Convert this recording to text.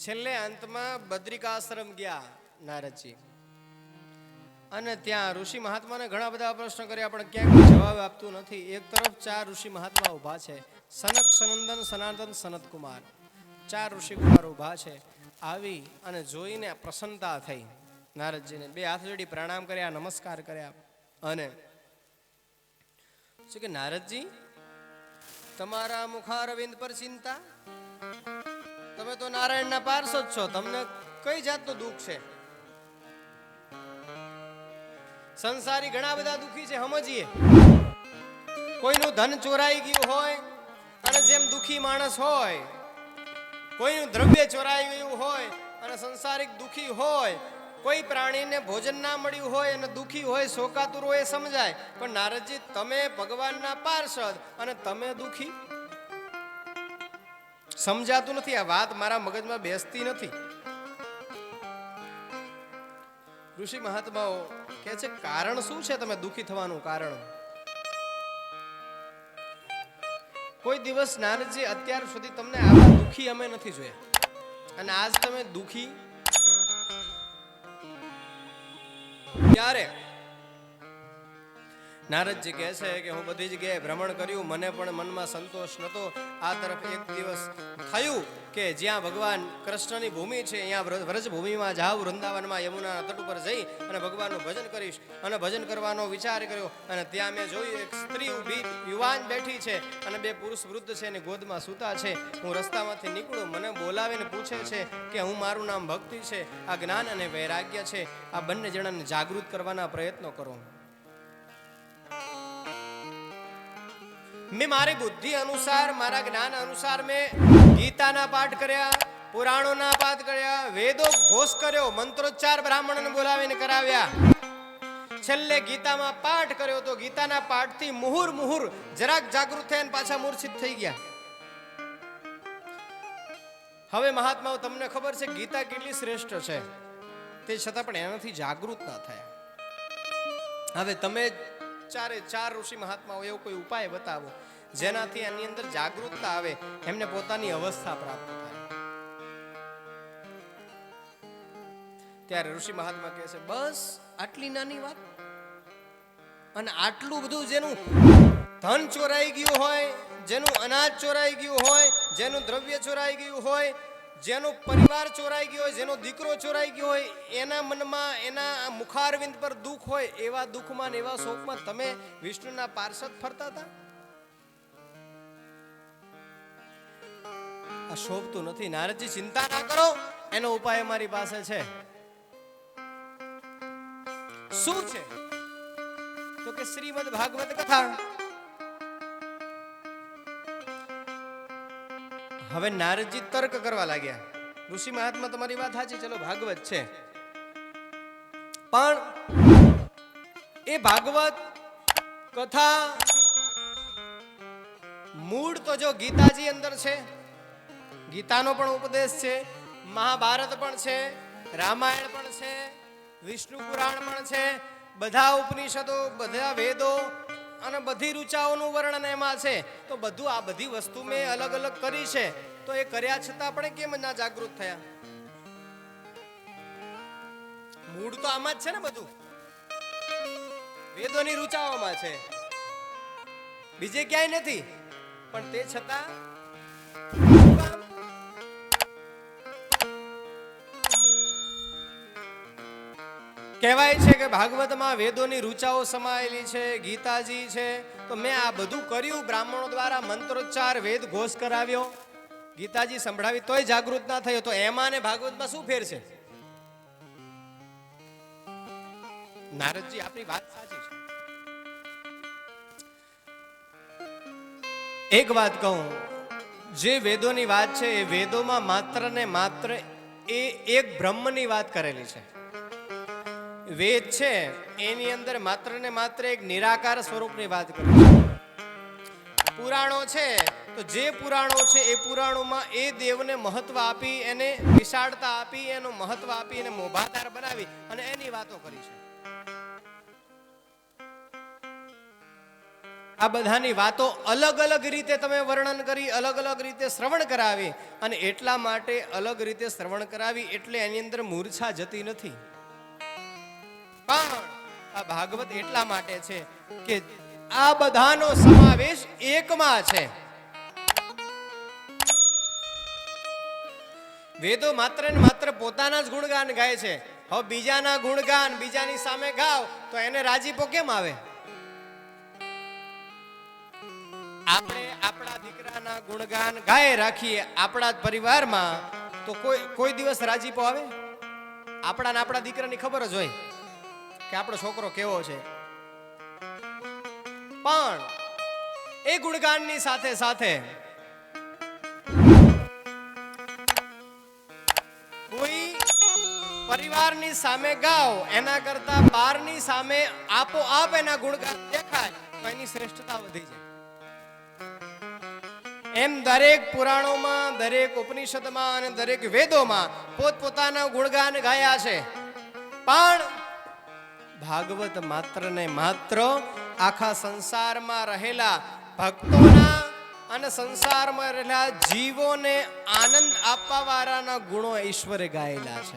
છેલ્લે અંતમાં બદ્રિકાશ્રમ ગયા નારદજી. અને ત્યાં ઋષિ મહાત્માને ઘણા બધા પ્રશ્ન કર્યા, પણ ક્યાંક જવાબ આપતું નથી. એક તરફ ચાર ઋષિ મહાત્મા ઊભા છે. સનક, સનંદન, સનાતન, સનતકુમાર. ચાર ઋષિ કુમાર ઊભા છે. આવી અને જોઈને પ્રસન્નતા થઈ નારદજીને. બે હાથ જોડી પ્રણામ કર્યા, નમસ્કાર કર્યા અને શું કે નારદજી, તમારા મુખારવિંદ પર ચિંતા? તમે તો નારાયણના પાર્ષદ છો, તમને કઈ જાતનું દુઃખ છે? સંસારી ઘણા બધા દુઃખી છે, સમજીએ. કોઈનું ધન ચોરાઈ ગયું હોય, અને જેમ દુઃખી માણસ હોય, કોઈનું દ્રવ્ય ચોરાઈ ગયું હોય, અને સંસારિક દુઃખી હોય, કોઈ પ્રાણીને ભોજન ના મળ્યું હોય, અને દુઃખી હોય, શોકાતુર હોય એ સમજાય. પણ નારદજી, તમે ભગવાનના પાર્ષદ, અને તમે દુઃખી? સમજાતું નથી. આ વાત મારા મગજમાં બેસતી નથી. ઋષિ મહાત્માઓ કે છે, કારણ શું છે તમે દુઃખી થવાનું કારણ? કોઈ દિવસ નારદજી અત્યાર સુધી તમને આવા દુખી અમે નથી જોયા. અને આજ તમે દુઃખી? ક્યારે? નારદજી કહે છે કે હું બધી જગ્યાએ ભ્રમણ કર્યું, મને પણ મનમાં સંતોષ નહોતો. આ તરફ એક દિવસ થયું કે જ્યાં ભગવાન કૃષ્ણની ભૂમિ છે અહીંયા વ્રજ વ્રજ જાઉં, વૃંદાવનમાં યમુનાના તટ ઉપર જઈ અને ભગવાનનું ભજન કરીશ. અને ભજન કરવાનો વિચાર કર્યો અને ત્યાં મેં જોયું એક સ્ત્રી ઊભી, યુવાન બેઠી છે અને બે પુરુષ વૃદ્ધ છે એની ગોદમાં સૂતા છે. હું રસ્તામાંથી નીકળું, મને બોલાવીને પૂછે છે કે હું મારું નામ ભક્તિ છે. આ જ્ઞાન અને વૈરાગ્ય છે. આ બંને જણાને જાગૃત કરવાના પ્રયત્નો કરો. મેં મારી બુદ્ધિ અનુસાર, મારા જ્ઞાન અનુસાર મેં ગીતાના પાઠ કર્યા, પુરાણોના પાઠ કર્યા, વેદો ઘોષ કર્યો, મંત્રોચ્ચાર બ્રાહ્મણને બોલાવીને કરાવ્યા. છેલ્લે ગીતામાં પાઠ કર્યો તો ગીતાના પાઠથી મુહુર મુહુર જરાક જાગૃત થયા પાછા મૂર્છિત થઈ ગયા. હવે મહાત્માઓ, તમને ખબર છે ગીતા કેટલી શ્રેષ્ઠ છે. તે છતાં પણ એનાથી જાગૃત ના થયા. હવે તમે ચારે ચાર ઋષિ મહાત્માઓ એવો કોઈ ઉપાય બતાવો જેનાથી એની અંદર જાગૃતતા આવે, એમને પોતાની અવસ્થા પ્રાપ્ત થાય. ત્યારે ઋષિ મહાત્મા કહે છે, બસ આટલી નાની વાત. અને આટલું બધું જેનું ધન ચોરાઈ ગયું હોય, જેનું અનાજ ચોરાઈ ગયું હોય, જેનું દ્રવ્ય ચોરાઈ ગયું હોય જેનો પરિવાર ચોરાઈ ગયો હોય, જેનો દીકરો ચોરાઈ ગયો હોય, એના મનમાં, એના મુખારવિંદ પર દુઃખ હોય, એવા દુઃખમાં એવા શોકમાં તમે વિષ્ણુના પાર્ષદ ફરતા હતા? આ શોભતું નથી. નારદજી, ચિંતા ના કરો. એનો ઉપાય અમારી પાસે છે. શું છે? તો કે શ્રીમદ ભાગવત કથા. હવે નારદજી તર્ક કરવા લાગ્યા. ઋષિ મહાત્મા તમારી વાત સાચી, ચલો ભાગવત છે. પણ એ ભાગવત કથા મૂળ તો જો ગીતાજી અંદર છે, ગીતાનો પણ ઉપદેશ છે, મહાભારત પણ છે, રામાયણ પણ છે, વિષ્ણુ પુરાણ પણ છે, બધા ઉપનિષદો, બધા વેદો અને બધી રૂચાઓનું વર્ણન એમાં છે. તો બધું આ બધી વસ્તુ મેં અલગ અલગ કરી છે. તો એ કર્યા છતાં પણ કેમ ના જાગૃત થયા? મૂળ તો આમાં જ છે ને બધું. વેદોની રૂચાઓમાં છે. બીજે ક્યાંય નથી. પણ તે છતાં કહેવાય છે કે ભાગવતમાં વેદોની રૂચાઓ સમાયેલી છે, ગીતાજી છે. તો મેં આ બધું કર્યું, બ્રાહ્મણો દ્વારા મંત્રોચ્ચાર, વેદ ઘોષ કરાવ્યો. ગીતાજી સંભળાવી તોય જાગૃત ના થયો. તો એમાં ને ભાગવતમાં શું ફેર છે? નારદજી આપણી વાત સાચી છે. એક વાત કહું, જે વેદોની વાત છે, એ વેદોમાં માત્ર ને માત્ર એ એક બ્રહ્મની વાત કરેલી છે. વેદ છે, એની અંદર માત્ર ને માત્ર એક નિરાકાર સ્વરૂપની વાત કરી પુરાણો છે, તો જે પુરાણો છે, એ પુરાણોમાં એ દેવને મહત્વ આપી, એને વિશાળતા આપી, એનું મહત્વ આપી, એને મોભાદાર બનાવી અને એની વાતો કરી છે. આ બધાની વાતો અલગ અલગ રીતે તમે વર્ણન કરી, અલગ અલગ રીતે શ્રવણ કરાવી અને એટલા માટે અલગ રીતે શ્રવણ કરાવી એટલે એની અંદર મૂર્છા જતી નથી. પણ આ ભાગવત એટલા માટે છે કે આ બધાનો સમાવેશ એકમાં છે. વેદો માત્ર ને માત્ર પોતાના જ ગુણગાન ગાય છે. હવે બીજાના ગુણગાન બીજાની સામે ગાવ તો એને રાજીપો કેમ આવે? આપણે આપણા દીકરાના ગુણગાન ગાય રાખીએ આપણા પરિવારમાં તો કોઈ કોઈ દિવસ રાજીપો આવે? આપણા ને આપણા દીકરાની ખબર જ હોય. કે આપણો છોકરો કેવો છે? પણ એ ગુણગાનની સાથે સાથે કોઈ પરિવારની સામે ગાઓ, એના કરતા બારની સામે આપોઆપ એના ગુણગાન દેખાય, તો એની શ્રેષ્ઠતા વધી જાય. એમ દરેક પુરાણોમાં, દરેક ઉપનિષદમાં અને દરેક વેદોમાં પોતપોતાના ગુણગાન ગાયા છે. પણ ભાગવત માત્ર ને માત્ર આખા સંસારમાં રહેલા ભક્તોના અને સંસારમાં રહેલા જીવોને આનંદ આપવા વાળાના ગુણો ઈશ્વરે ગાયેલા છે.